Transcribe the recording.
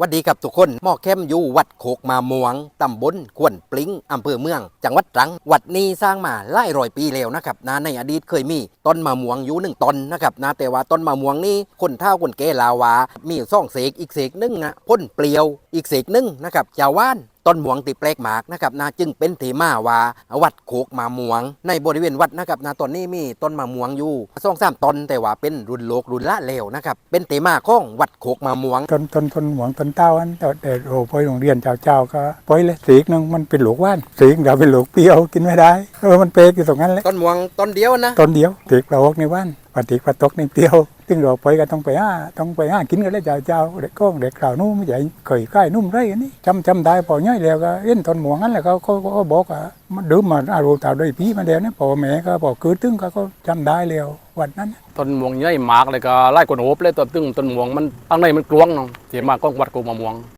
วัสดีครับทุกคนหม้อเข้มอยู่วัดโคกมาม่วงตำบลควนปลิงอำเภอเมือง จังหวัดตรัง วัดนี้สร้างมาหลายร้อยปีแล้วนะครับนะในอดีตเคยมีต้นมะม่วงอยู่หนึ่งต้นนะครับนะแต่ว่าต้นมะม่วงนี้คนเท่าคนแก่ลาวา มีซ่องเสกอีกเสกหนึงนะพ่นเปลียวอีกเสกหนึงนะครับจาว่าน ต้นหมวงติแปลกหมากนะครับนะจึงเป็นที่มาว่าวัดโคกมาม่วง ในบริเวณวัดนะครับนะตอนนี้มีต้นมะม่วงอยู่สองสามต้นแต่ว่าเป็นรุ่นโลกรุ่นละแล้วนะครับเป็นที่มาของวัดโคกมาม่วงต้นต้นต้นหวงต้นเต้าอันแต่แต่โอ้พอยโรงเรียนเจ้าเจ้าก็ปล่อยเลยสีกหนึงมันเป็นหลูกว่านสีกเดี๋ยวเป็นหลูกเปรี้ยวกินไม่ได้เออมันเปรกอยู่ตรงนั้นแหละต้นหมวงต้นเดียวนะต้นเดียวสีกเราออกในว่านปฏิปตกในเปรี้ยว ตึงเราปล่อยก็ต้องไปห้าต้องไปห้ากินกันแล้วเจ้าเจ้าเด็กก้องเด็กกล่าวนู้นไม่ใช่เคยใกล้นุ่มไรอันนี้จำจำได้พอย่อยแล้วก็เอ็นตอนหวงนั่นแหละเขาเขาเขาบอกว่ามันดื่มมาอารูตาด้วยพี่มาแล้วเนี่ยพอแม่ก็บอกคือตึ้งเขาก็จำได้แล้ววันนั้นต้นม่วงใหญ่มากเลยก็ไล่กวนโอบเลยตัวตึงต้นม่วงมันข้างในมันกลวงเนาะเสียมากก็วัดกูมะม่วง